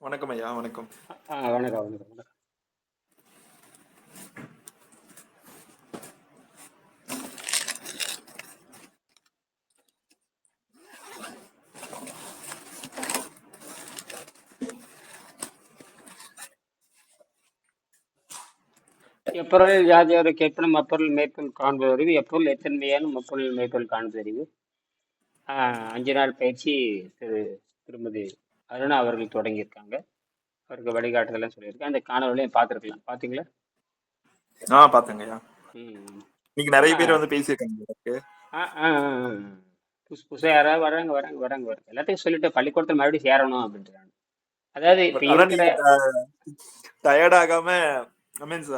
வணக்கம் ஐயா வணக்கம். ஆ வணக்கம் வணக்கம் எப்பொருளில் யாதியோரு கேட்பனும் அப்பொருள் மேற்கொள் காண்பதறிவு எப்பொருள் எத்தன்மையாலும் அப்பொருள் மேற்கொள் காண்பதறிவு அறிவு. அஞ்சு நாள் பயிற்சி திரு திருமதி அருணா அவர்கள் தொடங்கியிருக்காங்க. அவருக்கு வழிகாட்டுதெல்லாம் சொல்லியிருக்கேன். அந்த காணொலியும் பார்த்துருக்கலாம். பார்த்தீங்களா? ஆ ம். இன்னைக்கு நிறைய பேர் வந்து பேசியிருக்காங்க. புதுசு புதுசாக யாராவது வராங்க வராங்க வராங்க வராங்க. எல்லாத்தையும் சொல்லிட்டு பள்ளிக்கூடத்தில் மறுபடியும் சேரணும் அப்படின்றாங்க. அதாவது டயர்ட் ஆகாம ஐ மீன்ஸ்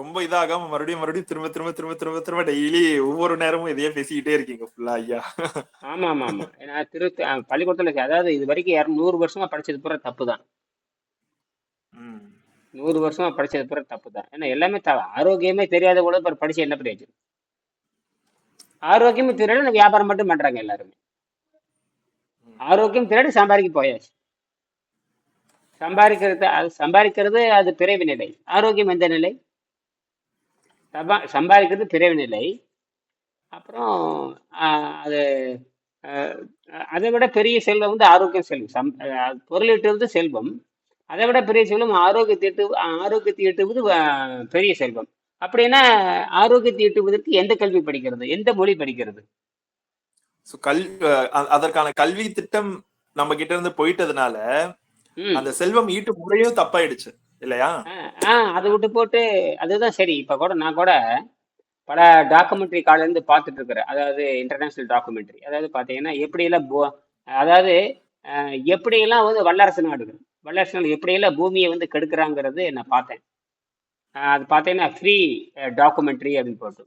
ரொம்ப இதாகாம மறுபடியும் மறுபடியும் திரும்ப திரும்ப திரும்ப திரும்ப திரும்ப டெய்லி ஒவ்வொரு நேரமும் இதையே பேசிக்கிட்டே இருக்கீங்க ஃபுல்லா ஐயா. ஆமாம் ஆமாம் ஆமாம் ஏன்னா திரு பள்ளிக்கூடத்தில் அதாவது இது வரைக்கும் நூறு வருஷமா படிச்சது பூரா தப்பு தான். நூறு வருஷமா படிச்சது பூரா தப்பு தான் ஏன்னா எல்லாமே ஆரோக்கியமே தெரியாத கூட இப்போ படிச்சு என்ன பிரயோஜனம் ஆரோக்கியமே தெரியல வியாபாரம் மட்டும் பண்றாங்க எல்லாருமே. ஆரோக்கியம் திருடி சம்பாதிக்க போயாச்சு. சம்பாதிக்கிறது அது சம்பாதிக்கிறது அது பிறவி நிலை. ஆரோக்கியம் எந்த நிலை? சம்பா சம்பாதிக்கிறது பிறவி நிலை அப்புறம் அது அதை விட பெரிய செல்வம் வந்து ஆரோக்கியம் செல்வம். சம் பொருளீட்டுவது செல்வம். அதை விட பெரிய செல்வம் ஆரோக்கியத்தை ஈட்டு ஆரோக்கியத்தை ஈட்டுவது ஆஹ், பெரிய செல்வம். அப்படின்னா ஆரோக்கியத்தை ஈட்டுவதற்கு எந்த கல்வி படிக்கிறது? எந்த மொழி படிக்கிறது? கல் அதற்கான கல்வி திட்டம் நம்ம கிட்ட இருந்து போயிட்டதுனால அந்த செல்வம் ஈட்டு முறையும் தப்பாயிடுச்சு. இல்லையா? ஆ அதை விட்டு போட்டு அதுதான் சரி. இப்போ கூட நான் கூட பல டாக்குமெண்ட்ரி காலேருந்து பார்த்துட்டு இருக்கிறேன். அதாவது இன்டர்நேஷ்னல் டாக்குமெண்ட்ரி அதாவது பார்த்தீங்கன்னா எப்படியெல்லாம் போ அதாவது எப்படியெல்லாம் வந்து வல்லரசு நாடுகள் வல்லரசு நாடு எப்படியெல்லாம் பூமியை வந்து கெடுக்கிறாங்கிறது நான் பார்த்தேன். அது பார்த்தீங்கன்னா ஃப்ரீ டாக்குமெண்ட்ரி அப்படின்னு போட்டு.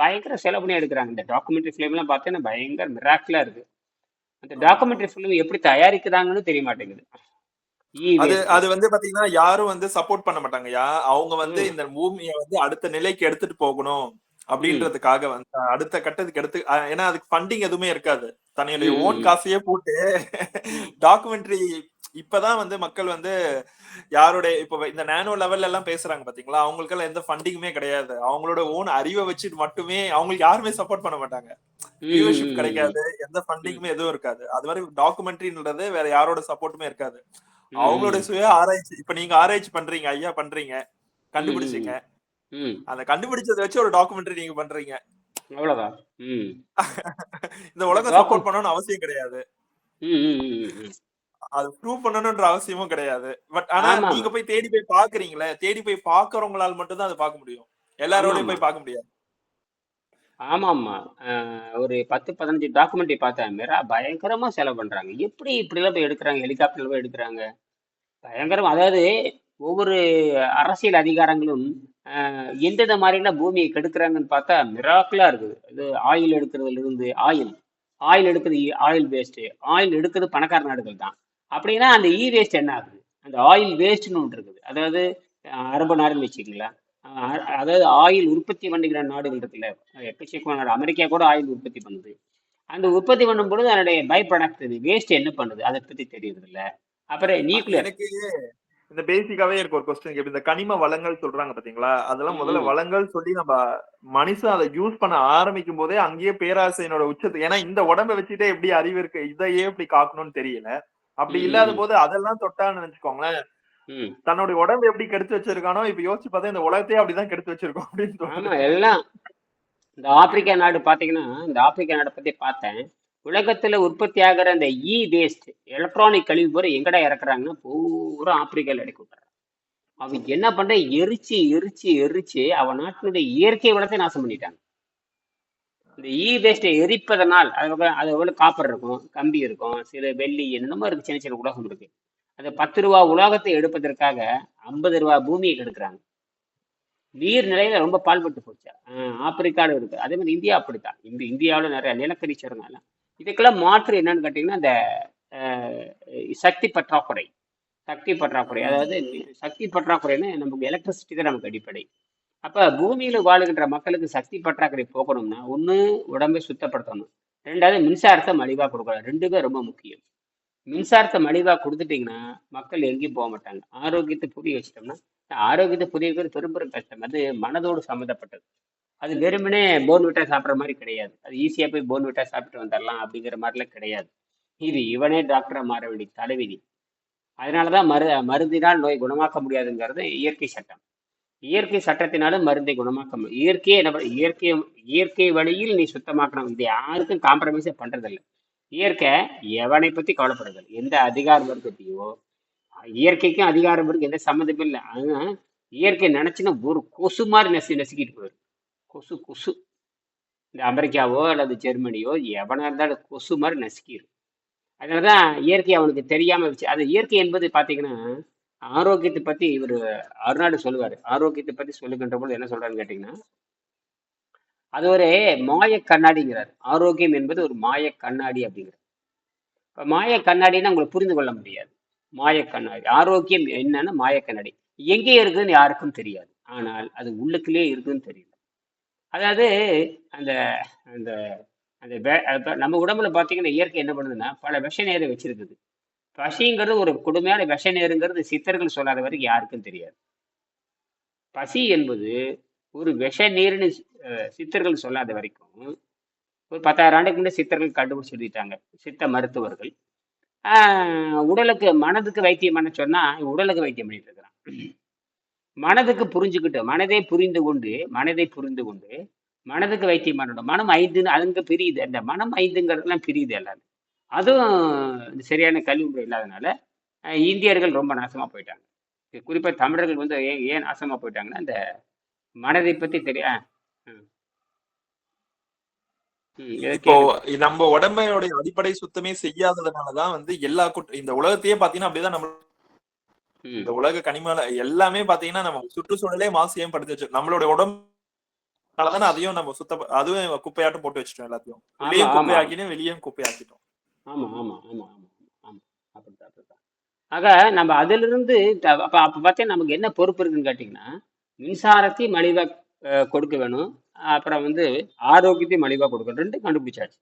பயங்கர செலவு பண்ணி எடுக்கிறாங்க. இந்த டாக்குமெண்ட்ரி ஃபிலிம்லாம் பார்த்தீங்கன்னா பயங்கர மிராக்கிளாக இருக்குது அந்த டாக்குமெண்ட்ரி ஃபிலிம் எப்படி தயாரிக்கிறாங்கன்னு தெரிய மாட்டேங்குது. அது வேஸ்ட் அது வந்து பாத்தீங்கன்னா யாரும் வந்து சப்போர்ட் பண்ண மாட்டாங்கய்யா அவங்க வந்து இந்த பூமியை வந்து அடுத்த நிலைக்கு எடுத்துட்டு போகணும் அப்படின்றதுக்காக வந்து அடுத்த கட்டத்துக்கு எடுத்து ஏன்னா அதுக்கு ஃபண்டிங் எதுவுமே இருக்காது. தன்னுடைய ஓன் காசையே போட்டு டாக்குமெண்ட்ரி இப்பதான் வந்து மக்கள் வந்து யாருடைய இப்ப இந்த நானோ லெவல்ல எல்லாம் பேசுறாங்க பாத்தீங்களா? அவங்களுக்கெல்லாம் எந்த ஃபண்டிங்குமே கிடையாது. அவங்களோட ஓன் அறிவை வச்சுட்டு மட்டுமே அவங்களுக்கு யாருமே சப்போர்ட் பண்ண மாட்டாங்க. வியூவர்ஷிப் கிடைக்காது எந்த ஃபண்டிங்குமே எதுவும் இருக்காது. அது மாதிரி டாக்குமெண்ட்ரின்றது வேற யாரோட சப்போர்ட்டுமே இருக்காது. அவங்களோட சுய ஆராய்ச்சி இப்ப நீங்க ஆராய்ச்சி பண்றீங்க ஐயா பண்றீங்க கண்டுபிடிச்சீங்க. அந்த கண்டுபிடிச்சதை வச்சு ஒரு டாக்குமெண்ட்ரி நீங்க பண்றீங்க. அவ்வளோதான் ம். இந்த உலகம் சப்போர்ட் பண்ணணும்னு அவசியம் கிடையாது. அது ப்ரூவ் பண்ணணும்ன்ற அவசியமும் கிடையாது. பட் ஆனா நீங்க போய் தேடி போய் பாக்குறீங்களே தேடி போய் பாக்குறவங்களால மட்டும் தான் அதை பார்க்க முடியும். எல்லாரோடயும் போய் பார்க்க முடியாது. ஆமாம்மா. அஹ் ஒரு பத்து பதினஞ்சு டாக்குமெண்ட்ரி பார்த்தேன் மிரா பயங்கரமா செலவு பண்றாங்க. எப்படி இப்படிலாம் போய் எடுக்கிறாங்க? ஹெலிகாப்டர்ல போய் எடுக்கிறாங்க? பயங்கரம். அதாவது ஒவ்வொரு அரசியல் அதிகாரங்களும் அஹ், எந்தெந்த மாதிரிலாம் பூமியை கெடுக்கிறாங்கன்னு பார்த்தா மிராக்கிளா இருக்குது. இது ஆயில் எடுக்கிறதுல இருந்து ஆயில் ஆயில் எடுக்கிறது ஆயில் வேஸ்ட் ஆயில் எடுக்கிறது பணக்கார நாடுகள் தான். அப்படின்னா அந்த இ வேஸ்ட் என்ன ஆகுது? அந்த ஆயில் வேஸ்ட்னு ஒன்று இருக்குது. அதாவது அரபு நாடுன்னு வச்சுக்கலாம் அதாவது ஆயில் உற்பத்தி பண்ணுகிற நாடுகள் இருக்குல்ல எக்கச்சக்கமான நாடு அமெரிக்கா கூட ஆயில் உற்பத்தி பண்ணுது. அந்த உற்பத்தி பண்ணும் பொழுது அதனுடைய பை ப்ராடக்ட் வேஸ்ட் என்ன பண்ணுது? அதை பத்தி தெரியுது இல்ல அப்புறம் நியூக்ளியர் எனக்கு இந்த பேசிக்காவே இருக்க ஒரு கொஸ்டின் இந்த கனிம வளங்கள் சொல்றாங்க பாத்தீங்களா? அதெல்லாம் முதல்ல வளங்கள் சொல்லி நம்ம மனுஷன் அதை யூஸ் பண்ண ஆரம்பிக்கும் போதே அங்கேயே பேராசையினோட உச்சத்து ஏன்னா இந்த உடம்ப வச்சுட்டே எப்படி அறிவு இருக்கு? இதையே எப்படி காக்கணும்னு தெரியல. அப்படி இல்லாத போது அதெல்லாம் தொட்டான்னு நினைச்சுக்கோங்களேன். தன்னுடைய உடம்பு எப்படி கெடுத்து வச்சிருக்கானோ இப்ப யோசிச்சு பார்த்தா இந்த உலகத்தையே அப்படிதான் கெடுத்து வச்சிருக்கோம் அப்படின்னு எல்லாம் இந்த ஆப்பிரிக்கா நாடு பாத்தீங்கன்னா இந்த ஆப்பிரிக்கா நாடை பத்தி பார்த்தேன். உலகத்துல உற்பத்தி ஆகிற அந்த இ வேஸ்ட் எலக்ட்ரானிக் கழிவு பூரா எங்கடா இறக்குறாங்கன்னா பூரா ஆப்பிரிக்கால இறக்கி விட்டுறாங்க. அவங்க என்ன பண்ற? எரிச்சு எரிச்சு எரிச்சு அவன் நாட்டினுடைய இயற்கை வளத்தை நாசம் பண்ணிட்டாங்க. இந்த இ வேஸ்ட்டை எரிப்பதனால் அது அது காப்பர் இருக்கும் கம்பி இருக்கும் சில வெள்ளி என்னமோ இருக்கு சின்ன சின்ன உலகம் இருக்கு. அந்த பத்து ரூபா உலோகத்தை எடுப்பதற்காக ஐம்பது ரூபா பூமியை கெடுக்கிறாங்க. நீர் நிலையில ரொம்ப பால்பட்டு போச்சு. ஆப்பிரிக்காவில் இருக்கு. அதே மாதிரி இந்தியா அப்படித்தான். இந்த இந்தியாவில் நிறைய நிலக்கரி சுரங்கம் இதுக்கெல்லாம் மாற்று என்னன்னு கேட்டீங்கன்னா அந்த சக்தி பற்றாக்குறை. சக்தி பற்றாக்குறை. அதாவது சக்தி பற்றாக்குறைன்னா நமக்கு எலக்ட்ரிசிட்டி தான் நமக்கு அடிப்படை. அப்போ பூமியில் வாழுகின்ற மக்களுக்கு சக்தி பற்றாக்குறை போகணும்னா ஒன்று உடம்பை சுத்தப்படுத்தணும். ரெண்டாவது மின்சாரத்தை மலிவாக கொடுக்கணும். ரெண்டுமே ரொம்ப முக்கியம். மின்சாரத்தை மலிவாக கொடுத்துட்டீங்கன்னா மக்கள் எங்கேயும் போக மாட்டாங்க. ஆரோக்கியத்தை புரிய வச்சிட்டோம்னா ஆரோக்கியத்தை புரிய வைக்கிறது பெரும் பெரும் கஷ்டம். அது மனதோடு சம்மந்தப்பட்டது. அது வெறுமனே போன்விட்டா சாப்பிட்ற மாதிரி கிடையாது. அது ஈஸியாக போய் போன் விட்டா சாப்பிட்டு வந்துடலாம் அப்படிங்கிற மாதிரிலாம் கிடையாது. இது இவனே டாக்டராக மாற வேண்டிய தலைவிதி. அதனால தான் மரு மருந்தினால் நோய் குணமாக்க முடியாதுங்கிறது இயற்கை சட்டம். இயற்கை சட்டத்தினாலும் மருந்தை குணமாக்க முடியும் இயற்கையை என்ன இயற்கை இயற்கை வழியில் நீ சுத்தமாக்கணும். இது யாருக்கும் காம்ப்ரமைஸே பண்ணுறதில்லை இயற்கை எவனை பத்தி கவலைப்படுறதில்ல எந்த அதிகாரம் வர்க்கத்தையோ இயற்கைக்கும் அதிகாரம் இருக்கு எந்த சம்மந்தமும் இல்லை. ஆனா இயற்கை நினைச்சுன்னா ஒரு கொசு மாதிரி நெசி நசுக்கிட்டு போயிடும். கொசு கொசு. இந்த அமெரிக்காவோ அல்லது ஜெர்மனியோ எவனா இருந்தாலும் கொசு மாதிரி நசுக்கிடும் அதனாலதான் இயற்கை அவனுக்கு தெரியாம வச்சு அது இயற்கை என்பது பாத்தீங்கன்னா ஆரோக்கியத்தை பத்தி இவர் அருணாடு சொல்லுவாரு. ஆரோக்கியத்தை பத்தி சொல்லுகின்ற போது என்ன சொல்றாருன்னு கேட்டீங்கன்னா அது ஒரு மாய கண்ணாடிங்கிறார். ஆரோக்கியம் என்பது ஒரு மாய கண்ணாடி அப்படிங்கிறார். இப்ப மாய கண்ணாடின்னா உங்களுக்கு புரிந்து கொள்ள முடியாது. மாய கண்ணாடி. ஆரோக்கியம் என்னன்னா மாய கண்ணாடி. எங்கே இருக்குதுன்னு யாருக்கும் தெரியாது. ஆனால் அது உள்ளுக்குள்ளே இருக்குதுன்னு தெரியும். அதாவது அந்த அந்த அந்த நம்ம உடம்புல பார்த்தீங்கன்னா இயற்கை என்ன பண்ணுதுன்னா பல விஷ நேரம் வச்சிருக்குது. பசிங்கிறது ஒரு கொடுமையான விஷ நேருங்கிறது சித்தர்கள் சொல்லாத வரைக்கும் யாருக்கும் தெரியாது. பசி என்பது ஒரு விஷ நீர்னு சித்தர்கள் சொல்லாத வரைக்கும் ஒரு பத்தாயிரம் ஆண்டுக்கு முன்னாடி சித்தர்கள் கண்டுபிடிச்சு எழுதிட்டாங்க. சித்த மருத்துவர்கள். உடலுக்கு மனதுக்கு வைத்தியம் பண்ண சொன்னா உடலுக்கு வைத்தியம் பண்ணிட்டு இருக்கிறான். மனதுக்கு புரிஞ்சுக்கிட்டு மனதை புரிந்து கொண்டு மனதை புரிந்து கொண்டு மனதுக்கு வைத்தியம் பண்ணணும். மனம் ஐந்துன்னு அதுங்க பிரியுது. அந்த மனம் ஐந்துங்கிறதுலாம் பிரியுது எல்லாரும் அதுவும் இந்த சரியான கல்வி முறை இல்லாதனால இந்தியர்கள் ரொம்ப நாசமா போயிட்டாங்க. குறிப்பாக தமிழர்கள் வந்து ஏன் ஏன் நாசமாக போயிட்டாங்கன்னா அந்த மனதை பத்தி தெரிய ஆ, ம். ம், இதை இப்போ. நம்ம உடம்பையோட அடிப்படை சுத்தமே செய்யாததுனாலதான் வந்து எல்லா குட் இந்த உலகத்தையே பாத்தீங்கன்னா அப்படிதான் நம்ம இந்த உலக கனிமல எல்லாமே பாத்தீங்கன்னா நம்ம சுற்றுச்சூழலே மாசு ஏன் படுத்து வச்சு நம்மளோட உடம்புனாலதானே அதையும் நம்ம சுத்த அதுவும் குப்பையாட்டம் போட்டு வச்சுட்டோம் எல்லாத்தையும். ஆமா குப்பையாக்கினு வெளியும் குப்பையாக்கிட்டோம் ஆமா ஆமா ஆமா ஆமா ஆமா. அப்படித்தான் அப்படித்தான் ஆக நம்ம அதிலிருந்து அப்ப அப்ப பார்த்தா நமக்கு என்ன பொறுப்பு இருக்குன்னு கேட்டிங்கன்னா மின்சாரத்தை மலிவாக கொடுக்க வேணும். அப்புறம் வந்து ஆரோக்கியத்தை மலிவாக கொடுக்கணும். ரெண்டு கண்டுபிடிச்சாச்சு.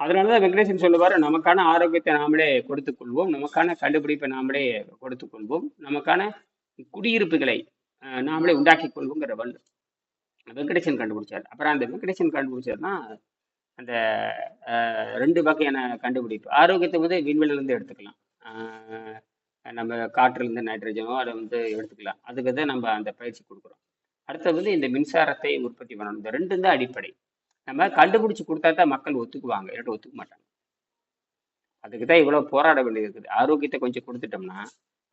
அதனால தான் வெங்கடேசன் சொல்லுவார் நமக்கான ஆரோக்கியத்தை நாமளே கொடுத்துக் கொள்வோம். நமக்கான கண்டுபிடிப்பை நாமளே கொடுத்துக் கொள்வோம். நமக்கான குடியிருப்புகளை நாமளே உண்டாக்கி கொள்வோங்கிற வல்லு. வெங்கடேசன் கண்டுபிடிச்சார். அப்புறம் அந்த வெங்கடேசன் கண்டுபிடிச்சாருன்னா அந்த ரெண்டு வகையான கண்டுபிடிப்பு. ஆரோக்கியத்தை வந்து விண்வெளியிலேருந்து எடுத்துக்கலாம். நம்ம காற்றுலேருந்து நைட்ரஜனோ அதை வந்து எடுத்துக்கலாம். அதுக்கு தான் நம்ம அந்த பயிற்சி கொடுக்குறோம். அடுத்தது வந்து இந்த மின்சாரத்தை உற்பத்தி பண்ணணும். இந்த ரெண்டும் தான் அடிப்படை. நம்ம கண்டுபிடிச்சு கொடுத்தா தான் மக்கள் ஒத்துக்குவாங்க. இல்லாட்டி ஒத்துக்க மாட்டாங்க. அதுக்கு தான் இவ்வளோ போராட வேண்டியது இருக்குது. ஆரோக்கியத்தை கொஞ்சம் கொடுத்துட்டோம்னா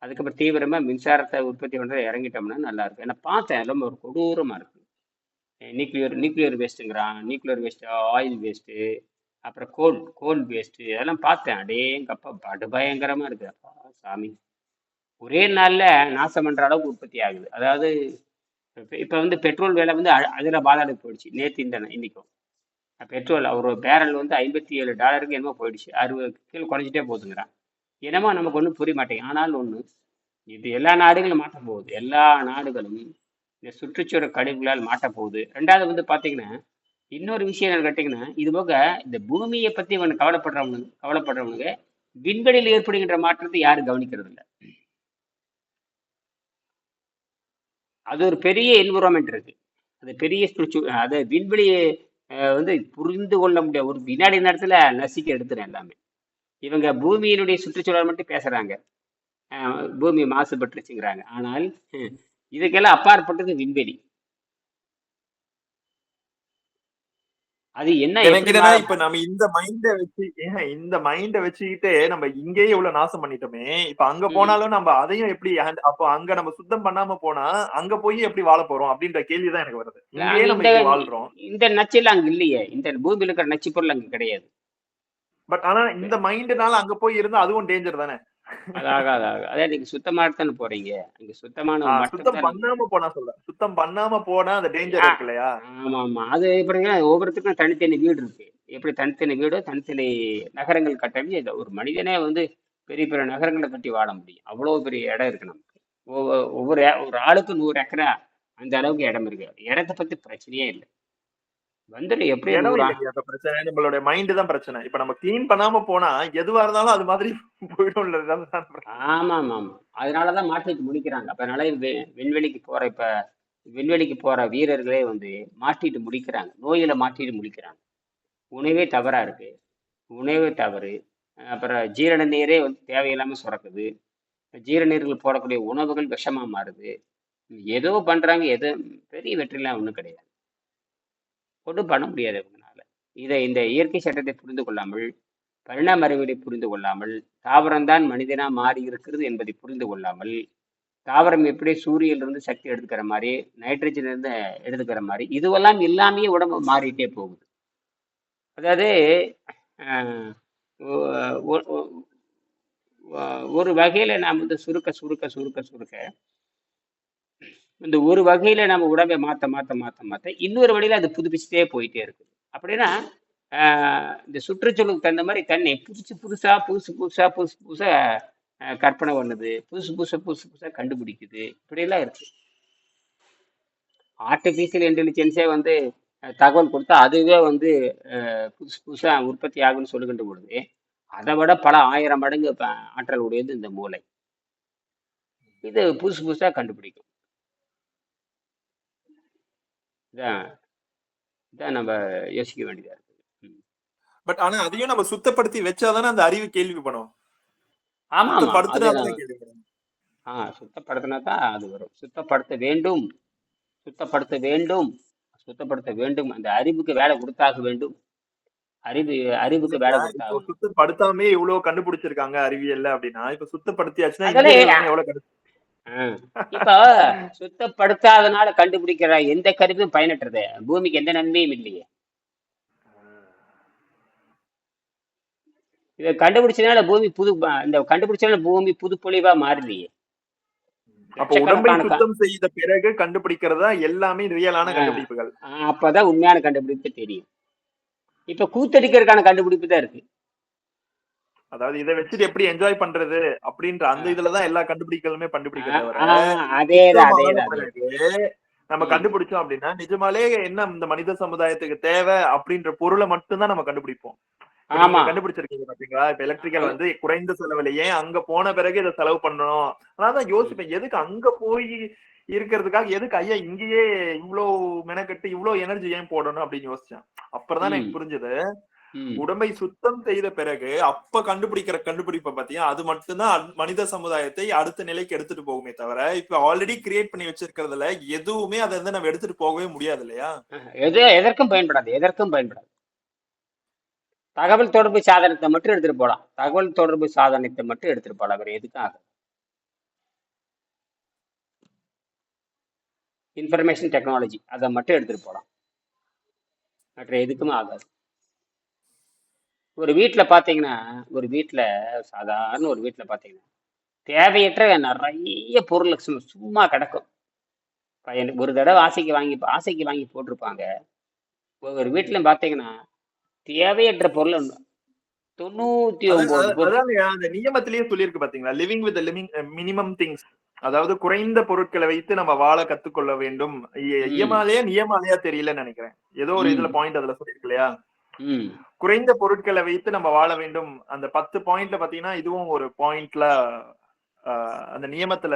அதுக்கப்புறம் தீவிரமாக மின்சாரத்தை உற்பத்தி பண்ணுறதை இறங்கிட்டோம்னா நல்லா இருக்கும். ஏன்னா பார்த்தேன் ரொம்ப ஒரு கொடூரமாக இருக்குது நியூக்ளியர் நியூக்ளியர் வேஸ்ட்டுங்கிறான் நியூக்ளியர் வேஸ்ட்டு ஆயில் வேஸ்ட்டு அப்புறம் கோல் கோல் வேஸ்ட்டு அதெல்லாம் பார்த்தேன். அடேங்கப்பா படு பயங்கரமாக இருக்குது அப்பா சாமி. ஒரே நாளில் நாசம் பண்ணுற அளவுக்கு உற்பத்தி ஆகுது. அதாவது இப்போ வந்து பெட்ரோல் விலை வந்து அதில் பாதாளுக்கு போயிடுச்சு. நேற்று இந்த இன்றைக்கும் பெட்ரோல் ஒரு பேரல் வந்து ஐம்பத்தி ஏழு டாலருக்கு என்னமோ போயிடுச்சு. அறுபது கீழே குறைஞ்சிட்டே போகுதுங்கிறான் என்னமோ நமக்கு ஒன்றும் புரிய மாட்டேங்குது. ஆனாலும் ஒன்று இது எல்லா நாடுகளும் மாற்ற போகுது. எல்லா நாடுகளும் இந்த சுற்றுச்சூழல் கழிவுகளால் மாட்ட போகுது. ரெண்டாவது வந்து பார்த்தீங்கன்னா இன்னொரு விஷயம் என்ன கேட்டிங்கன்னா இது போக இந்த பூமியை பற்றி இவன் கவலைப்படுறவனுங்க கவலைப்படுறவனுங்க விண்வெளியில் ஏற்படுகின்ற மாற்றத்தை யாரும் கவனிக்கிறது இல்லை அது ஒரு பெரிய என்விரான்மெண்ட் இருக்கு. அது பெரிய ஸ்பிரிச்சு அது விண்வெளியை வந்து புரிந்து கொள்ள முடியாது ஒரு வினாடி நேரத்தில் நசிக்க எடுத்துரும் எல்லாமே. இவங்க பூமியினுடைய சுற்றுச்சூழல் மட்டும் பேசுறாங்க. பூமி மாசுபட்டுருச்சுங்கிறாங்க. ஆனால் இதுக்கெல்லாம் அப்பாற்பட்டது விண்வெளி. அது என்ன எனக்கு என்னன்னா இப்ப நம்ம இந்த மைண்ட வச்சு இந்த மைண்ட வச்சுக்கிட்டு நம்ம இங்கேயே இவ்வளவு நாசம் பண்ணிட்டோமே. இப்ப அங்க. போனாலும் நம்ம அதையும் எப்படி அப்போ அங்க நம்ம சுத்தம் பண்ணாம போனா அங்க போய் எப்படி வாழ போறோம்? அப்படின்ற கேள்விதான் எனக்கு வருது. இங்கேயே நம்ம வாழ்றோம். இந்த நச்செல்லாம் அங்க இல்லையே. இந்த பூமியில இருக்கிற நச்சு பொருள் அங்க கிடையாது. பட் ஆனா இந்த மைண்ட்னால அங்க போய் இருந்தா அதுவும் டேஞ்சர் தானே? அதாக அதாக அதாவது நீங்க சுத்தமா தானே போறீங்க. இங்க சுத்தமான சுத்தம் பண்ணாம போனா சொல்றேன். சுத்தம் பண்ணாம போனா அந்த டேஞ்சர் இருக்கு இல்லையா ஆமா ஆமா அது எப்படின்னா ஒவ்வொருத்துக்கும் தனித்தனி வீடு இருக்கு. எப்படி தனித்தனி வீடோ தனித்தனி நகரங்கள் கட்டவே ஒரு மனிதனே வந்து பெரிய பெரிய நகரங்களை கட்டி வாழ முடியும். அவ்வளோ பெரிய இடம் இருக்கு நமக்கு. ஒவ்வொ- ஒவ்வொரு ஒரு ஆளுக்கு நூறு ஏக்கரா அந்த அளவுக்கு இடம் இருக்கு. இடத்த பத்தி பிரச்சனையே இல்லை. வந்துடும் எப்படி பிரச்சனை நம்மளுடைய மைண்ட் தான் பிரச்சனை. இப்ப நம்ம கிளீன் பண்ணாம போனா எதுவா இருந்தாலும் அது மாதிரி போயிடும் ஆமாம் ஆமாம் அதனால தான் மாற்றிட்டு முடிக்கிறாங்க. அப்போ அதனால விண்வெளிக்கு போகிற இப்போ விண்வெளிக்கு போகிற வீரர்களே வந்து மாட்டிட்டு முடிக்கிறாங்க. நோயில் மாட்டிட்டு முடிக்கிறாங்க. உணவே தவறாக இருக்குது உணவே தவறு. அப்புறம் ஜீரண நீரே வந்து தேவையில்லாமல் சுரக்குது. ஜீரண நீர்கள் போடக்கூடிய உணவுகள் விஷமாக மாறுது. ஏதோ பண்ணுறாங்க எதோ பெரிய வெற்றிலாம் ஒன்றும் கிடையாது. ஒன்றும் பண்ண முடியாது அவங்களால இதை இந்த இயற்கை சட்டத்தை புரிந்து கொள்ளாமல் பரிணாம அறிவியலை புரிந்து கொள்ளாமல் தாவரம்தான் மனிதனா மாறி இருக்கிறது என்பதை புரிந்து கொள்ளாமல் தாவரம் எப்படி சூரியனிலிருந்து சக்தி எடுத்துக்கிற மாதிரி நைட்ரஜன் இருந்து எடுத்துக்கிற மாதிரி இதுவெல்லாம் இல்லாமையே உடம்பு மாறிட்டே போகுது. அதாவது ஒரு வகையில நாம் வந்து சுருக்க சுருக்க சுருக்க சுருக்க இந்த ஒரு வகையில நம்ம உடம்பை மாத்த மாத்த மாத்த மாத்த இன்னொரு வழியில அது புதுப்பிச்சுட்டே போயிட்டே இருக்கு. அப்படின்னா இந்த சுற்றுச்சூழலுக்கு தகுந்த மாதிரி தன்னை புதுசு புதுசா புதுசு புதுசா புதுசு புதுசா கற்பனை பண்ணுது. புதுசு புதுசா புதுசு புதுசா கண்டுபிடிக்குது. இப்படியெல்லாம் இருக்கு. ஆர்டிபிஷியல் இன்டெலிஜென்ஸே வந்து தகவல் கொடுத்தா அதுவே வந்து புதுசு புதுசா உற்பத்தி ஆகும்னு சொல்லுகின்ற பொழுது அதை விட பல ஆயிரம் மடங்கு ப- ஆற்றல் உடையது இந்த மூளை. இது புதுசு புதுசா கண்டுபிடிக்கும். இதான் இதான் நம்ம யோசிக்க வேண்டியதா இருக்கு. பட் ஆனா அதையும் நம்ம சுத்தப்படுத்தி வச்சாதானே அந்த அறிவு கேள்விப்படும். ஆமா ஆமா. ஆ சுத்தப்படுத்தினா தான் அது வரும். சுத்தப்படுத்த வேண்டும். சுத்தப்படுத்த வேண்டும். சுத்தப்படுத்த வேண்டும். அந்த அறிவுக்கு வேலை கொடுத்தாக வேண்டும். அறிவு அறிவுக்கு வேலை கொடுத்தாக சுத்தப்படுத்தாமே இவ்வளவு கண்டுபிடிச்சிருக்காங்க அறிவியல்ல அப்படின்னா இப்ப சுத்தப்படுத்தியாச்சுன்னா எவ்வளவு. இப்ப சுத்தப்படுத்தாதனால கண்டுபிடிக்கிற எந்த கருவியும் பயனற்றது. பூமிக்கு எந்த நன்மையும் இல்லையே. இதை கண்டுபிடிச்சதுனால பூமி புது இந்த கண்டுபிடிச்சதுனால பூமி புது பொலிவா மாறலையே. செய்த பிறகு கண்டுபிடிக்கிறதா எல்லாமே ரியலான. கண்டுபிடிப்புகள். அப்பதான் உண்மையான கண்டுபிடிப்பு தெரியும். இப்ப கூத்தடிக்கிறதுக்கான கண்டுபிடிப்பு தான் இருக்கு. அதாவது இதை வச்சுட்டு எப்படி என்ஜாய் பண்றது அப்படின்ற அந்த இதுலதான் எல்லா கண்டுபிடிக்கலுமே கண்டுபிடிக்கிறத நம்ம. கண்டுபிடிச்சோம் அப்படின்னா நிஜமாலே என்ன இந்த மனித சமுதாயத்துக்கு தேவை அப்படின்ற பொருளை மட்டும்தான் நம்ம கண்டுபிடிப்போம். கண்டுபிடிச்சிருக்கீங்க பாத்தீங்களா? இப்ப எலக்ட்ரிக்கல் வந்து குறைந்த செலவுலயே அங்க போன பிறகு இதை செலவு பண்ணணும்? அதான் யோசிப்பேன் எதுக்கு அங்க போய் இருக்கிறதுக்காக எதுக்கு ஐயா இங்கேயே இவ்வளவு மெனக்கட்டு இவ்வளவு எனர்ஜி ஏன் போடணும் அப்படின்னு யோசிச்சேன். அப்புறம்தான் ம். எனக்கு புரிஞ்சது. உடம்பை சுத்தம் செய்த பிறகு அப்ப கண்டுபிடிக்கிற கண்டுபிடிப்பை பத்தியா அது மட்டும்தான் மனித சமுதாயத்தை அடுத்த நிலைக்கு எடுத்துட்டு போகுமே தவிர இப்ப ஆல்ரெடி கிரியேட் பண்ணி வச்சிருக்கிறதுல எதுவுமே அதை வந்து நம்ம எடுத்துட்டு போகவே முடியாது இல்லையா? எது எதற்கும் பயன்படாது எதற்கும் பயன்படாது. தகவல் தொடர்பு சாதனத்தை மட்டும் எடுத்துட்டு போலாம். தகவல் தொடர்பு சாதனத்தை மட்டும் எடுத்துட்டு போலாம். வேற எதுக்கும் ஆகாது. இன்ஃபர்மேஷன் டெக்னாலஜி அதை மட்டும் எடுத்துட்டு போலாம். மற்ற எதுக்குமே ஆகாது. ஒரு வீட்டில் பார்த்தீங்கன்னா ஒரு வீட்டில் சாதாரண ஒரு வீட்டில் பார்த்தீங்கன்னா தேவையற்ற நிறைய பொருள் சும்மா சும்மா கிடக்கும். பையன் ஒரு தடவை ஆசைக்கு வாங்கி ஆசைக்கு வாங்கி போட்டிருப்பாங்க. ஒரு வீட்டில் பார்த்தீங்கன்னா தேவையற்ற பொருள் தொண்ணூத்தி ஒன்பது அந்த நியமத்திலேயே சொல்லியிருக்கு பாத்தீங்களா? Living with living minimum things அதாவது குறைந்த பொருட்களை வைத்து நம்ம வாழ கத்துக்கொள்ள வேண்டும். இயமாலையா நியமாலையா தெரியலன்னு நினைக்கிறேன். ஏதோ ஒரு இதுல. பாயிண்ட் அதுல சொல்லியிருக்கு இல்லையா? குறைந்த பொருட்களை வைத்து நம்ம வாழ வேண்டும். அந்த பத்து பாயிண்ட்ல பாத்தீங்கன்னா இதுவும் ஒரு பாயிண்ட்ல அந்த நியமத்துல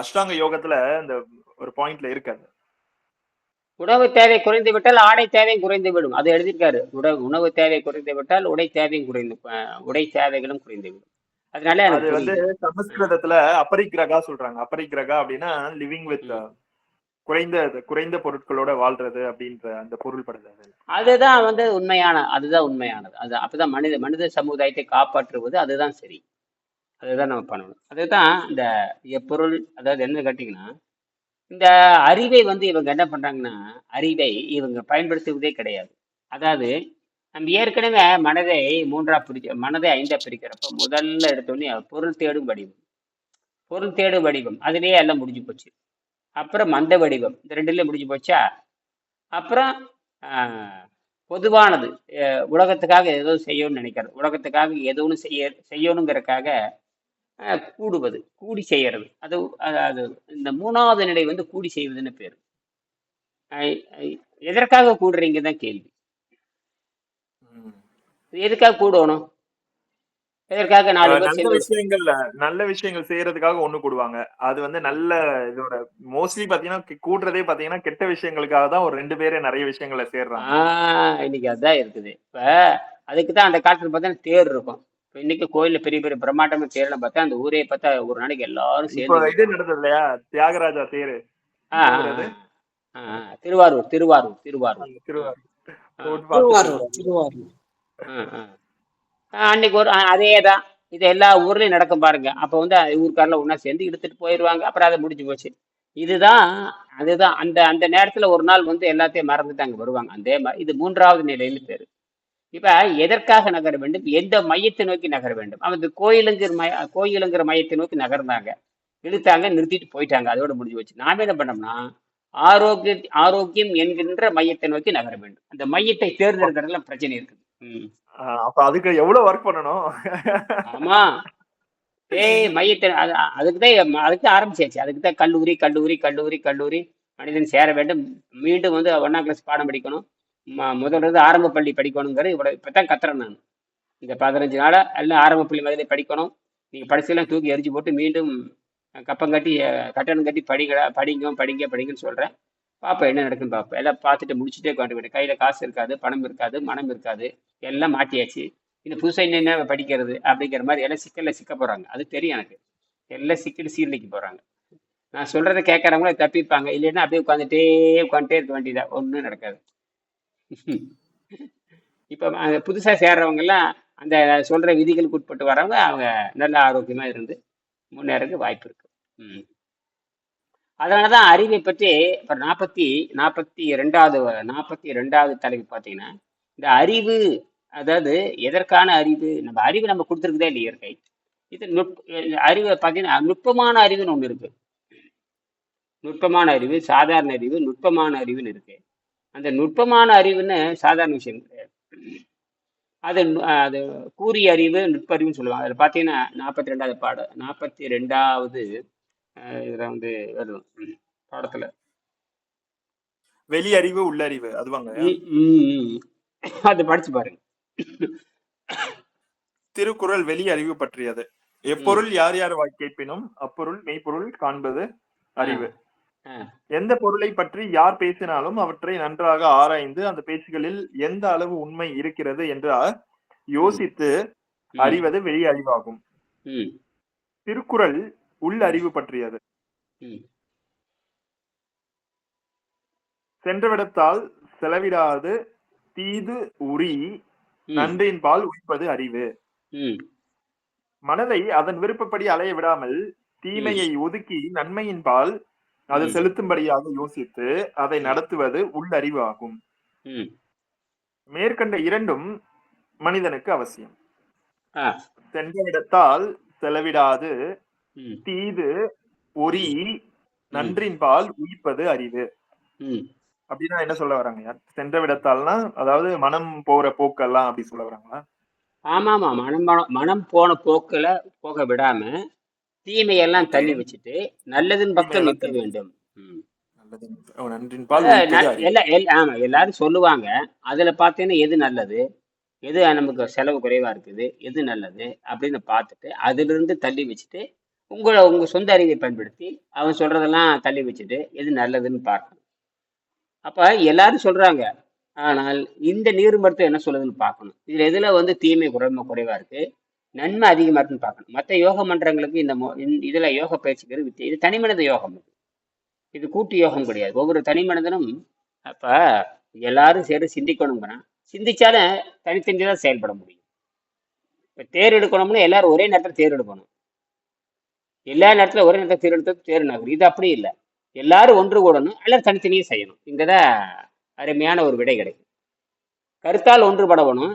அஷ்டாங்க யோகத்துல அந்த ஒரு பாயிண்ட்ல இருக்காது உணவு தேவை குறைந்து விட்டால் ஆடை தேவையும் குறைந்து விடும் அது எழுதியிருக்காரு. உட உணவு தேவை குறைந்து விட்டால் உடை தேவையும் குறைந்து உடை தேவைகளும் குறைந்து விடும் அதனால அது வந்து சமஸ்கிருதத்துல அபரிக்கிரகா சொல்றாங்க. அபரிக்கிரகா அப்படின்னா லிவிங் வித். குறைந்த குறைந்த பொருட்களோட வாழ்றது அப்படின்ற அந்த பொருள் படுது அதுதான் வந்து உண்மையான அதுதான் உண்மையானது. அது அப்பதான் மனித மனித சமுதாயத்தை காப்பாற்றுவது அதுதான் சரி. அதுதான் நம்ம பண்ணணும். அதுதான் இந்த எப்பொருள் அதாவது என்ன கேட்டிங்கன்னா இந்த அறிவை வந்து இவங்க என்ன பண்றாங்கன்னா அறிவை இவங்க பயன்படுத்துவதே கிடையாது. அதாவது நம்ம ஏற்கனவே மனதை மூன்றா பிரிக்க மனதை ஐந்தா பிரிக்கிறப்ப முதல்ல எடுத்தோடனே பொருள் தேடும் வடிவம். பொருள் தேடும் வடிவம். அதுலேயே எல்லாம் முடிஞ்சு போச்சு. அப்புறம் மந்த வடிவம். இந்த ரெண்டுல முடிஞ்சு போச்சா? அப்புறம் பொதுவானது. உலகத்துக்காக ஏதோ செய்யணும்னு நினைக்கிறது. உலகத்துக்காக ஏதோ ஒன்று செய்ய செய்யணுங்கிறதுக்காக அஹ், கூடுவது கூடி செய்யறது. அது அது இந்த மூணாவது நிலை வந்து கூடி செய்வதுன்னு பேர். எதற்காக கூடுறீங்க தான் கேள்வி. எதுக்காக கூடணும்? எதற்காக நாலு நல்ல சேர்ந்து விஷயங்கள்ல நல்ல விஷயங்கள் செய்யறதுக்காக ஒண்ணு கூடுவாங்க அது வந்து நல்ல இதோட மோஸ்ட்லி பாத்தீங்கன்னா கி- கூடுறதே பாத்தீங்கன்னா கெட்ட விஷயங்களுக்காக தான் ஒரு ரெண்டு பேரே நிறைய விஷயங்களை சேர்றாங்க. இன்னைக்கு அதான் இருக்குது. இப்ப அதுக்கு தான் அந்த காலத்துல பார்த்தா தேர் இருக்கும். இப்ப இன்னைக்கு கோயில்ல பெரிய பெரிய பிரம்மாண்டமா தேர்ல பார்த்தா அந்த ஊரே பார்த்தா ஒரு நாளைக்கு எல்லாரும் சேர்ந்து இது நடந்தது இல்லையா? தியாகராஜா தேரு. திருவாரூர் திருவாரூர் திருவாரூர். திருவாரூர். திருவாரூர் அன்னைக்கு ஒரு அதே தான் இது எல்லா ஊர்லயும் நடக்கும் பாருங்க. அப்போ வந்து ஊருக்காரில் ஒன்றா சேர்ந்து இழுத்துட்டு போயிடுவாங்க அப்புறம் அதை முடிஞ்சு போச்சு. இதுதான் அதுதான். அந்த அந்த நேரத்துல ஒரு நாள் வந்து எல்லாத்தையும் மறந்துட்டு அங்கே வருவாங்க. அதே மாதிரி இது மூன்றாவது நிலையில பேரு. இப்போ எதற்காக நகர வேண்டும்? எந்த மையத்தை நோக்கி நகர வேண்டும்? அந்த கோயிலுங்கிற மய கோயிலுங்கிற மையத்தை நோக்கி நகர்ந்தாங்க. இழுத்தாங்க நிறுத்திட்டு போயிட்டாங்க. அதோட முடிஞ்சு போச்சு. நாம என்ன பண்ணோம்னா ஆரோக்கிய ஆரோக்கியம் என்கின்ற மையத்தை நோக்கி நகர வேண்டும். அந்த மையத்தை தேர்ந்தெடுக்கிறதுல பிரச்சனை இருக்குது. ம். அப்ப அதுக்கு எவ்வளவு ஒர்க் பண்ணணும்? ஆமா. ஏய் மையத்தை அதுக்கு தான் அதுக்கு தான் ஆரம்பிச்சாச்சு. அதுக்கு தான் கல்லூரி கல்லூரி கல்லூரி கல்லூரி. மனிதன் சேர வேண்டும். மீண்டும் வந்து ஒன்னாம் கிளாஸ் பாடம் படிக்கணும். முதல்ல இருந்து ஆரம்ப பள்ளி படிக்கணுங்கிறது இவ்வளோ இப்போ தான் கத்துறேன் நான். இந்த பதினஞ்சு நாளா எல்லாம் ஆரம்ப பள்ளி மாதிரி படிக்கணும். நீங்கள் படிச்செல்லாம் தூக்கி எரிஞ்சு போட்டு மீண்டும் கப்பம் கட்டி கட்டணம் கட்டி படிங்க படிங்க படிங்க படிங்கன்னு சொல்கிறேன் பாப்பா என்ன நடக்குன்னு பாப்பா. எல்லாம் பார்த்துட்டு முடிச்சுட்டே கொண்டு போயிட்டு கையில் காசு இருக்காது பணம் இருக்காது மனம் இருக்காது எல்லாம் மாட்டியாச்சு. இன்னும் புதுசாக என்ன என்ன படிக்கிறது அப்படிங்கிற மாதிரி எல்லாம் சிக்கலில் சிக்க போகிறாங்க அது தெரியும் எனக்கு. எல்லாம் சிக்கல் சீரழிக்க போகிறாங்க நான் சொல்கிறத கேட்குறவங்களே தப்பிப்பாங்க. இல்லைன்னா அப்படியே உட்காந்துட்டே உட்காந்துட்டே இருக்க வேண்டியதா. ஒன்றும் நடக்காது. இப்போ அந்த புதுசாக சேர்றவங்கெல்லாம் அந்த சொல்கிற விதிகளுக்கு உட்பட்டு வரவங்க அவங்க நல்ல ஆரோக்கியமாக இருந்து முன்னேறதுக்கு வாய்ப்பு இருக்கு. ம். அதனால தான் அறிவை பற்றி இப்போ நாற்பத்தி நாற்பத்தி ரெண்டாவது நாற்பத்தி ரெண்டாவது தலைப்பு பார்த்தீங்கன்னா இந்த அறிவு அதாவது எதற்கான அறிவு நம்ம அறிவு நம்ம கொடுத்துருக்குதே இல்லை இயற்கை? இது நுட் அறிவை பார்த்தீங்கன்னா நுட்பமான அறிவுன்னு ஒன்று இருக்கு. நுட்பமான அறிவு சாதாரண அறிவு நுட்பமான அறிவுன்னு இருக்கு. அந்த நுட்பமான அறிவுன்னு சாதாரண விஷயம் கிடையாது. அது அது கூறிய அறிவு நுட்பறிவுன்னு சொல்லுவாங்க. அதில் பார்த்தீங்கன்னா நாற்பத்தி ரெண்டாவது பாடம் நாற்பத்தி ரெண்டாவது இதில் வந்து வரும் ம், பாடத்துல. வெளி அறிவு உள்ளறிவு அதுவாங்க. அது படிச்சு பாருங்க. திருக்குறள் வெளி அறிவு பற்றியது எப்பொருள் யார் யார் வாய் கேட்பினும் அப்பொருள் மெய்ப்பொருள் காண்பது அறிவு. எந்த பொருளை பற்றி யார் பேசினாலும் அவற்றை நன்றாக ஆராய்ந்து அந்த பேச்சுகளில் எந்த அளவு உண்மை இருக்கிறது என்று ம். யோசித்து அறிவது வெளி அறிவாகும் திருக்குறள் உள் அறிவு பற்றியது. சென்றவிடத்தால் செலவிடாது தீது உரி ம். நன்றின் பால் உய்ப்பது அறிவு. மனதை அதன் விருப்பப்படி அலைய விடாமல் தீமையை ஒதுக்கி நன்மையின் பால் அது செலுத்தும்படியாக யோசித்து அதை நடத்துவது உள்ளறிவு ஆகும். மேற்கண்ட இரண்டும் மனிதனுக்கு அவசியம். சென்றவிடத்தால் செலவிடாது தீது ஒரி ம். ம் நன்றின் பால் உயிப்பது அறிவு அப்படின்னா என்ன சொல்ல வராங்க? சென்ற விடத்தால்னா அதாவது மனம் போற போக்கெல்லாம் அப்படி சொல்ல வராங்களா? ஆமாம் ஆமாம் மனம் மனம் போன போக்கில் போக விடாம தீமையெல்லாம் தள்ளி வச்சுட்டு நல்லதின் பக்கம் நிற்க வேண்டும். ம். நல்லது ஓ, நன்றின் பால் அஹ் உயிப்பது நல் அறிவு. எல்லா எல் ஆமாம் எல்லாரும் சொல்லுவாங்க. அதில் பார்த்தீங்கன்னா எது நல்லது? எது நமக்கு செலவு குறைவாக இருக்குது? எது நல்லது? அப்படின்னு பார்த்துட்டு அதிலிருந்து தள்ளி வச்சுட்டு உங்களை உங்கள் சொந்த அறிவை பயன்படுத்தி அவன் சொல்கிறதெல்லாம் தள்ளி வச்சுட்டு எது நல்லதுன்னு பார்க்கணும். அப்போ எல்லாரும் சொல்கிறாங்க ஆனால் இந்த நீர் மருத்துவம் என்ன சொல்லுதுன்னு பார்க்கணும். இதில் எதில் வந்து தீமை குறைமை குறைவாக இருக்குது நன்மை அதிகமாக இருக்குன்னு பார்க்கணும். மற்ற யோக மன்றங்களுக்கு இந்த மொ- இதில் யோக பயிற்சிக்கிறது வித்தியை இது தனிமனித யோகம் இது. இது கூட்டு யோகம் கிடையாது. ஒவ்வொரு தனி மனிதனும் அப்போ எல்லாரும் சேர்ந்து சிந்திக்கணுங்கிறான் சிந்திச்சாலும் தனித்தனி தான் செயல்பட முடியும். இப்போ தேர் எடுக்கணும்னா எல்லாரும் ஒரே நேரத்தில் தேர் எடுக்கணும். எல்லா நேரத்தில் ஒரே நேரத்தில் தேர் எடுத்து இது அப்படி இல்லை. எல்லாரும் ஒன்று கூடணும் எல்லாரும் தனித்தனியே செய்யணும். இங்கே தான் அருமையான ஒரு விடை கிடைக்கும். கருத்தால் ஒன்றுபடணும்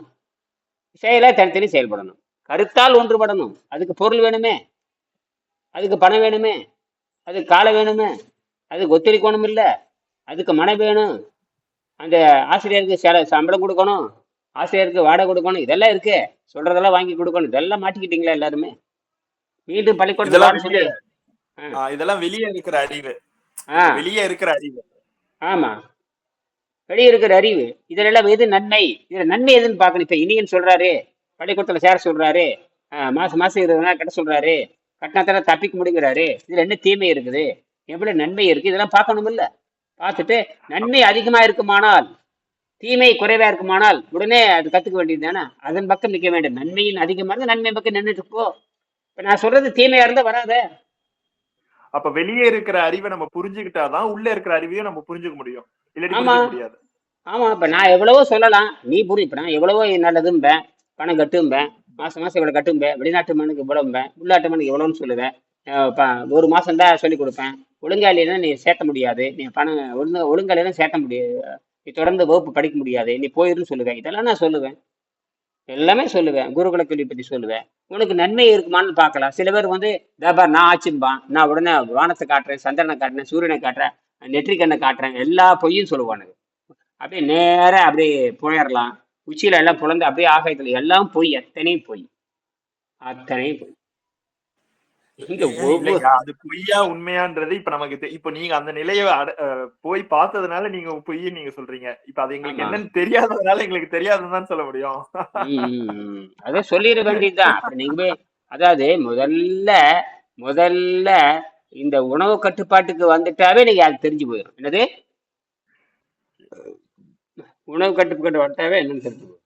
செயலாக தனித்தனி செயல்படணும். கருத்தால் ஒன்றுபடணும். அதுக்கு பொருள் வேணுமே? அதுக்கு பணம் வேணுமே? அதுக்கு காலை வேணுமே? அதுக்கு ஒத்துழைக்கணும் இல்லை? அதுக்கு மனம் வேணும்? அந்த ஆசிரியருக்கு சில சம்பளம் கொடுக்கணும்? ஆசிரியருக்கு வாடகை கொடுக்கணும்? இதெல்லாம் இருக்கு. சொல்றதெல்லாம் வாங்கி கொடுக்கணும். இதெல்லாம் மாட்டிக்கிட்டீங்களா எல்லாருமே? மீண்டும் பள்ளிக்கூடத்துக்கு இதெல்லாம் வெளியே இதெல்லாம் இருக்கிற அறிவு. வெளியே இருக்கிற அறிவு. ஆமா. வெளியே இருக்கிற அறிவு. இதுல எல்லாம் எது நன்மை? இதுல நன்மை எதுன்னு பார்க்கணும். இப்ப இனியன் சொல்றாரு. பள்ளிக்கூடத்துல சேர சொல்றாரு. மாசம் மாசம் இருபது நாள் கட்ட சொல்றாரு. கட்டினத்தால தப்பிக்க முடிங்கிறாரு இதுல என்ன தீமை இருக்குது? எவ்வளவு நன்மை இருக்கு? இதெல்லாம் பார்க்கணும் இல்ல பார்த்துட்டு நன்மை அதிகமா இருக்குமானால் தீமை குறைவா இருக்குமானால் உடனே அது கத்துக்க வேண்டியது தானே? அதன் பக்கம் நிக்க வேண்டும் நன்மையின் அதிகமா இருந்தா நன்மை பக்கம் நின்றுட்டு போ. இப்ப நான் சொல்றது தீமையா இருந்தா வராத. அப்ப வெளியே இருக்கிற அறிவை நம்ம புரிஞ்சுக்கிட்டாதான் உள்ள இருக்கிற அறிவையும் நம்ம புரிஞ்சுக்க முடியும். இல்லாட்டி முடியாது. ஆமா இப்ப நான் எவ்வளவோ சொல்லலாம். நீ புரி இப்ப நான் எவ்வளவோ நல்லதும்பேன். பணம் கட்டும்பேன். மாசம் மாசம் இவ்வளவு கட்டும்பேன். வெளிநாட்டு மண்ணுக்கு இவ்வளவும்பேன். உள்நாட்டு மண்ணுக்கு எவ்வளவுன்னு சொல்லுவேன் ஒரு மாசம் தான் சொல்லி கொடுப்பேன். ஒழுங்கா இல்லைன்னா நீ சேர்த்த முடியாது. நீ பணம் ஒழுங்கா ஒழுங்கா இல்லைன்னா சேர்த்த முடியாது. நீ தொடர்ந்து வகுப்பு படிக்க முடியாது. நீ போயிருன்னு சொல்லுவேன் இதெல்லாம் நான் சொல்லுவேன். எல்லாமே சொல்லுவேன். குருகுல கல்வி பற்றி சொல்லுவேன். உனக்கு நன்மை இருக்குமான்னு பார்க்கலாம். சில பேர் வந்து தாபார் நான் ஆச்சும்பான் நான் உடனே வானத்தை காட்டுறேன் சந்திரனை காட்டுறேன் சூரியனை காட்டுறேன் நெற்றிக்கண்ணை காட்டுறேன். எல்லா பொய்யும் சொல்லுவானுங்க. அப்படியே நேராக அப்படியே புழையறலாம். உச்சியில எல்லாம் புலந்து அப்படியே ஆகாயத்தில் எல்லாம் பொய். அத்தனையும் பொய். அத்தனையும் பொய். அது பொய்யா உண்மையான்றது இப்ப நமக்கு இப்ப நீங்க அந்த நிலைய போய் பார்த்ததுனால நீங்க பொய்ன்னு நீங்க சொல்றீங்க. இப்ப அது எங்களுக்கு. என்னன்னு தெரியாததுனால எங்களுக்கு தெரியாதுன்னு தான் சொல்ல முடியும். அதை சொல்லிட வேண்டியதுதான். நீங்க அதாவது முதல்ல முதல்ல இந்த உணவு கட்டுப்பாட்டுக்கு வந்துட்டாவே நீங்க அது தெரிஞ்சு போயிடும் என்னது? உணவு கட்டுப்பாடு வந்துட்டாவே என்னன்னு தெரிஞ்சு போயிடும்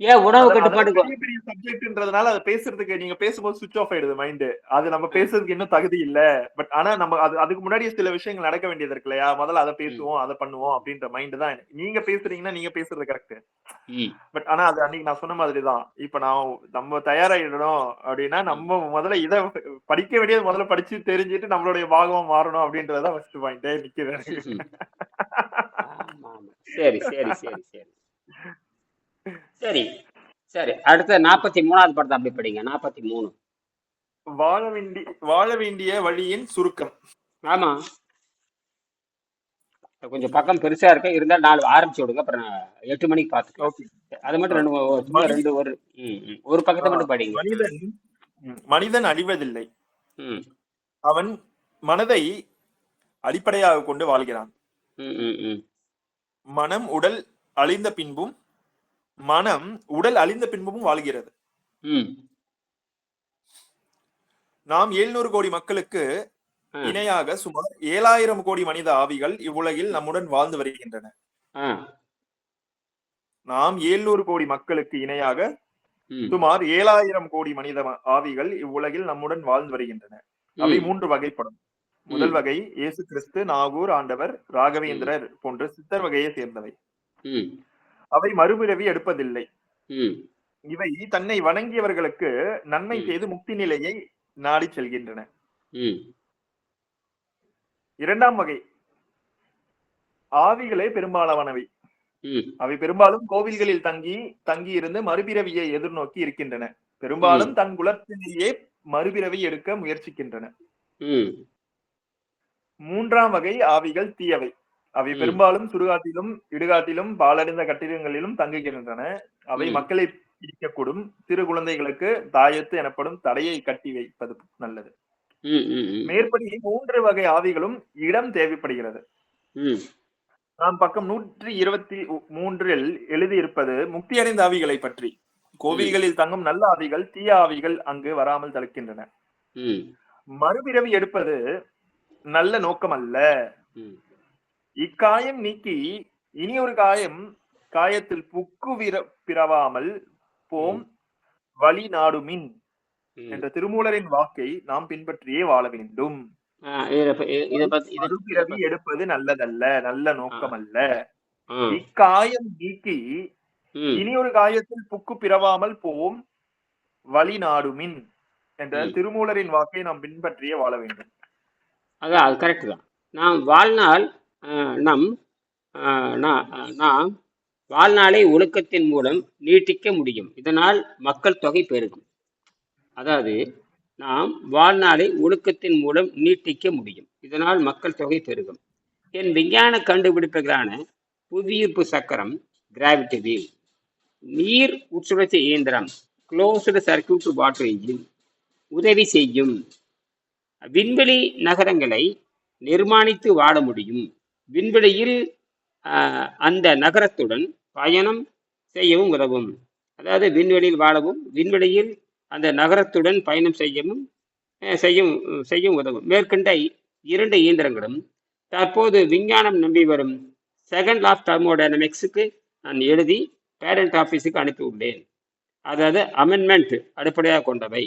ஏன் உணவு கட்டுப்பாட்டுக்கு பெரிய பெரிய சப்ஜெக்ட்ன்றதுனால அதை பேசுறதுக்கு நீங்க பேசும்போது சுவிட்ச் ஆஃப் ஆயிடுது மைண்ட் அது நம்ம பேசுறதுக்கு இன்னும் தகுதி இல்ல. பட் ஆனா நம்ம அது அதுக்கு முன்னாடியே சில விஷயங்கள் நடக்க வேண்டியது இருக்கு இல்லையா? முதல்ல அதை பேசுவோம் அதை பண்ணுவோம் அப்படின்ற மைண்ட் தான். நீங்க பேசுறீங்கன்னா நீங்க பேசுறது கரெக்ட் பட் ஆனா அது அன்னைக்கு நான் சொன்ன மாதிரி தான். இப்ப நான் நம்ம தயாராயிடணும் அப்படின்னா நம்ம முதல்ல இத படிக்க வேண்டியது முதல்ல படிச்சு தெரிஞ்சுட்டு நம்மளுடைய பாகமா மாறணும் அப்படின்றதான் ஃபர்ஸ்ட் பாயிண்டே ஆமா சரி சரி சரி சரி. சரி சரி. அடுத்த நாற்பத்தி மூணாவது படத்தை அப்படி படிங்க. நாற்பத்தி மூணு. வாழ வேண்டி வாழ வேண்டிய வழியின் சுருக்கம். ஆமா. கொஞ்சம் பக்கம் பெருசா இருக்கு. இருந்தாலும் நாலு ஆரம்பிச்சு விடுங்க. அப்புறம் எட்டு மணிக்கு பார்த்துக்கலாம் ஓகே. அது மட்டும் ரெண்டு ரெண்டு ஒரு. ஒரு பக்கத்தை மட்டும் படிங்க. மனிதன் மனிதன் அழிவதில்லை. அவன் மனதை அடிப்படையாக கொண்டு வாழ்கிறான். மனம் உடல் அழிந்த பின்பும் மனம் உடல் அழிந்த பின்பும் வாழ்கிறது. நாம் 700 கோடி மக்களுக்கு இணையாக சுமார் ஏழாயிரம் கோடி மனித ஆவிகள் இவ்வுலகில் நம்முடன் வாழ்ந்து வருகின்றன. நாம் 700 கோடி மக்களுக்கு இணையாக சுமார் ஏழாயிரம் கோடி மனித ஆவிகள் இவ்வுலகில் நம்முடன் வாழ்ந்து வருகின்றன. அவை மூன்று வகைப்படும். முதல் வகை இயேசு கிறிஸ்து நாகூர் ஆண்டவர் ராகவேந்திரர் போன்ற சித்தர் வகையை சேர்ந்தவை. அவை மறுபிறவி எடுப்பதில்லை. இவை தன்னை வணங்கியவர்களுக்கு நன்மை. செய்து முக்தி நிலையை நாடி செல்கின்றன. இரண்டாம் வகை. ஆவிகளே பெரும்பாலானவை. அவை பெரும்பாலும் கோவில்களில் தங்கி தங்கி இருந்து மறுபிறவியை எதிர்நோக்கி இருக்கின்றன. பெரும்பாலும் தன் குலத்திலேயே மறுபிறவி எடுக்க முயற்சிக்கின்றன. மூன்றாம் வகை ஆவிகள் தீயவை. அவை. பெரும்பாலும் சுடுகாட்டிலும் இடுகாட்டிலும் பாலடைந்த கட்டிடங்களிலும் தங்குகின்றன. அவை. மக்களை பிடிக்கக்கூடும். சிறு குழந்தைகளுக்கு தாயத்து எனப்படும் தடையை கட்டி வைப்பது நல்லது. மேற்படி மூன்று வகை ஆவிகளும் இடம் தேவைப்படுகிறது. நாம் பக்கம் நூற்றி இருபத்தி மூன்றில் எழுதியிருப்பது முக்தியடைந்த ஆவிகளை பற்றி. கோவில்களில் தங்கும் நல்ல ஆவிகள் தீய ஆவிகள் அங்கு வராமல் தடுக்கின்றன. மறுபிறவி எடுப்பது நல்ல நோக்கம் அல்ல இக்காயம் நீக்கி இனி ஒரு காயம் காயத்தில் புக்கு விர பிறவாமல் போம் வழி நாடுமின். என்ற திருமூலரின் வாக்கை நாம் பின்பற்றியே வாழ வேண்டும். எடுப்பது நல்லதல்ல நல்ல நோக்கம் அல்ல இக்காயம் நீக்கி இனி ஒரு காயத்தில் புக்கு பிறவாமல் போம் வழி நாடுமின் என்ற. திருமூலரின் வாக்கை நாம் பின்பற்றியே வாழ வேண்டும். அதான் அது கரெக்ட் தான். நாம் வாழ்நாள் நம் நாம் வாழ்நாளை ஒழுக்கத்தின் மூலம் நீட்டிக்க முடியும். இதனால் மக்கள் தொகை பெருகும். அதாவது நாம் வாழ்நாளை ஒழுக்கத்தின் மூலம் நீட்டிக்க முடியும். இதனால் மக்கள் தொகை பெருகும். என் விஞ்ஞான கண்டுபிடிப்புகளான புவியீர்ப்பு சக்கரம் கிராவிட்டி வீல் நீர் உட்சுழற்சி இயந்திரம் க்ளோஸ்டு சர்க்கியூட் வாட்டர் இன்ஜின் உதவி செய்யும் விண்வெளி நகரங்களை நிர்மாணித்து வாழ முடியும். விண்வெளியில் அந்த நகரத்துடன் பயணம் செய்யவும் உதவும். அதாவது விண்வெளியில் வாழவும் விண்வெளியில் அந்த நகரத்துடன் பயணம் செய்யவும் செய்யும் செய்யும் உதவும். மேற்கண்ட இரண்டு இயந்திரங்களும் தற்போது விஞ்ஞானம் நம்பி வரும் செகண்ட் லாஃப் தெர்மோடைனமிக்ஸுக்கு நான் எழுதி பேரண்ட் ஆஃபீஸுக்கு அனுப்பியுள்ளேன் அதாவது அமெண்ட்மெண்ட் அடிப்படையாக கொண்டவை.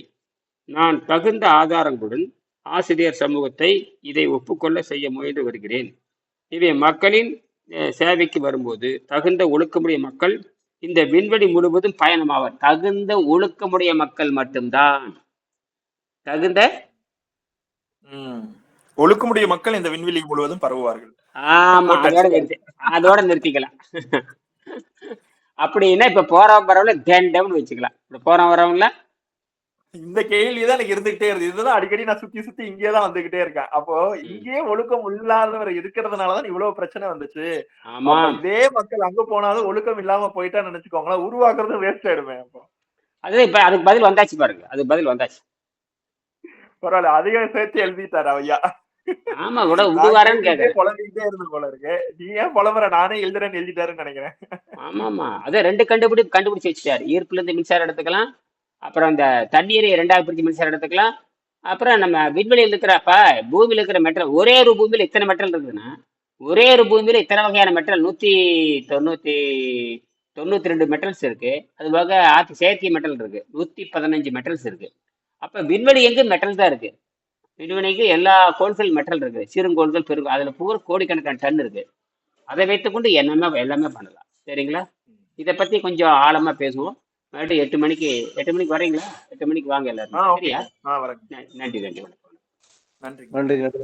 நான் தகுந்த ஆதாரங்களுடன் ஆசிரியர் சமூகத்தை இதை ஒப்புக்கொள்ள செய்ய முயன்று வருகிறேன். இவை மக்களின் சேவைக்கு வரும்போது தகுந்த ஒழுக்கமுடைய மக்கள் இந்த விண்வெளி முழுவதும் பயணமாவர். தகுந்த ஒழுக்கமுடைய மக்கள் மட்டும்தான். தகுந்த. ஒழுக்கமுடைய மக்கள் இந்த விண்வெளி முழுவதும் பரவுவார்கள். ஆமா அதோட நிறுத்தி அதோட நிறுத்திக்கலாம். அப்படின்னா இப்ப போறவன் வரவங்கள தேண்டம்னு வச்சுக்கலாம். இப்ப போறவன் வரவங்கள இந்த கேள்விதான் எனக்கு இருந்துகிட்டே இருக்கு இதுதான் அடிக்கடி நான் சுத்தி சுத்தி இங்கேயே தான் வந்துகிட்டே இருக்கேன். அப்போ இங்கேயே ஒழுக்கம் இல்லாதவர் இருக்கிறதுனாலதான் இவ்வளவு பிரச்சனை வந்துச்சு. இதே மக்கள் அங்க போனாலும் ஒழுக்கம் இல்லாம போயிட்டா நினைச்சுக்கோங்களேன். உருவாக்குறது வேஸ்ட் ஆயிடுமே அப்போ. அது இப்ப அதுக்கு பதில் வந்தாச்சு பாருங்க. அதுக்கு பதில் வந்தாச்சு. பரவாயில்ல. அதையும் சேர்த்து எழுதிட்டாரு ஐயா. ஆமா கூட உருவாரன்னு கேக்குறேன் குழம்பிக்கிட்டே இருந்து போல இருக்கு. நீ ஏன் புலம்புற? நானே எழுதுறேன்னு எழுதிட்டாருன்னு நினைக்கிறேன். ஆமா ஆமா அதை ரெண்டு கண்டுபிடி கண்டுபிடிச்சு வச்சுட்டாரு. ஈர்ப்புல இருந்து மின்சாரம் எடுத்துக்கலாம் அப்புறம் இந்த தண்ணீரை ரெண்டாவது பிரிச்சு மின்சாரம் எடுத்துக்கலாம் அப்புறம் நம்ம விண்வெளியில் இருக்கிறப்ப பூமியில் இருக்கிற மெட்டல் ஒரே ஒரு பூமியில் இத்தனை மெட்டல் இருக்குதுன்னா ஒரே ஒரு பூமியில் இத்தனை வகையான மெட்டல் நூற்றி தொண்ணூற்றி தொண்ணூற்றி ரெண்டு மெட்டல்ஸ் இருக்கு. அது போக ஆத்து செயற்கை மெட்டல் இருக்கு. நூற்றி பதினஞ்சு மெட்டல்ஸ் இருக்கு. அப்போ விண்வெளி எங்கே மெட்டல் தான் இருக்கு? விண்வெளிக்கு எல்லா கோள்கள் மெட்டல் இருக்கு. சிறுங்கோள்கள் பெரும் அதில் பூரா கோடிக்கணக்கான டன் இருக்கு. அதை வைத்துக்கொண்டு என்னமே எல்லாமே பண்ணலாம். சரிங்களா? இதை பற்றி கொஞ்சம் ஆழமாக பேசுவோம். மறுபடியும் எட்டு மணிக்கு எட்டு மணிக்கு வரீங்களா எட்டு மணிக்கு வாங்க எல்லாரும். நன்றி நன்றி நன்றி. நன்றி நன்றி.